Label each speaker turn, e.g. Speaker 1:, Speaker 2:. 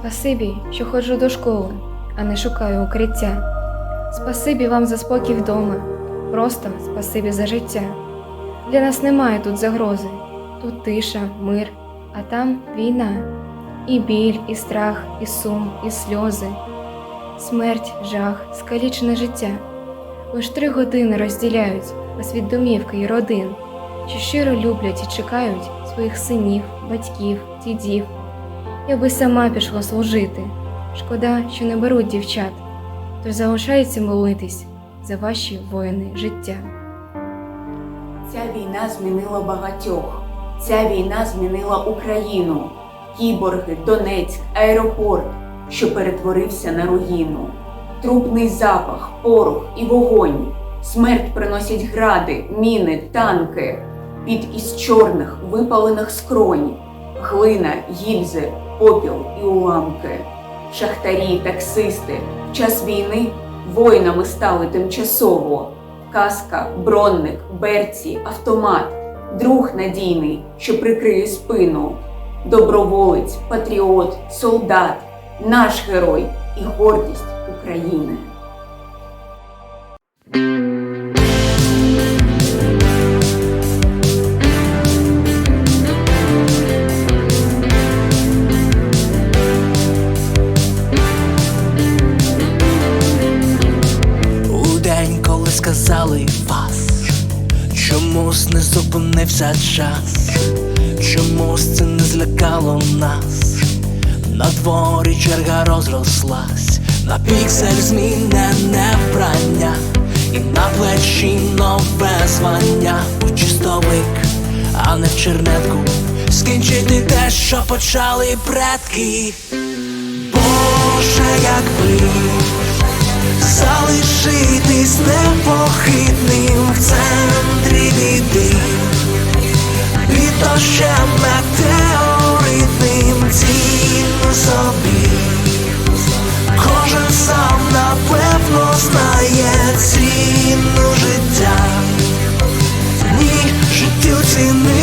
Speaker 1: Спасибі, що ходжу до школи, а не шукаю укриття. Спасибі вам за спокій вдома. Просто спасибі за життя. Для нас немає тут загрози. Тут тиша, мир, а там війна. І біль, і страх, і сум, і сльози. Смерть, жах, скалічене життя. Лиш три години розділяють вас від домівки і родин, що щиро люблять і чекають своїх синів, батьків, дідів. Я би сама пішла служити. Шкода, що не беруть дівчат, тож залишається молитись за ваші воїни життя.
Speaker 2: Ця війна змінила багатьох. Ця війна змінила Україну. Кіборги, Донецьк, аеропорт, що перетворився на руїну. Трупний запах, порох і вогонь. Смерть приносять гради, міни, танки. Під із чорних випалених скронь. Глина, гільзи, попіл і уламки. Шахтарі, таксисти в час війни воїнами стали тимчасово. Каска, бронник, берці, автомат, друг надійний, що прикриє спину, доброволець, патріот, солдат, наш герой і гордість України.
Speaker 3: Сказали вас, чомусь не зупинився час, чомусь це не злякало нас. На дворі черга розрослась, на піксель змінене вбрання, і на плечі нове звання у чистовик, а не в чернетку. Скінчити те, що почали предки. Боже, якби залишитись непохитним в центрі біди, під дощем метеоритним цінно собі, кожен сам напевно знає ціну життя, ні життю ціни.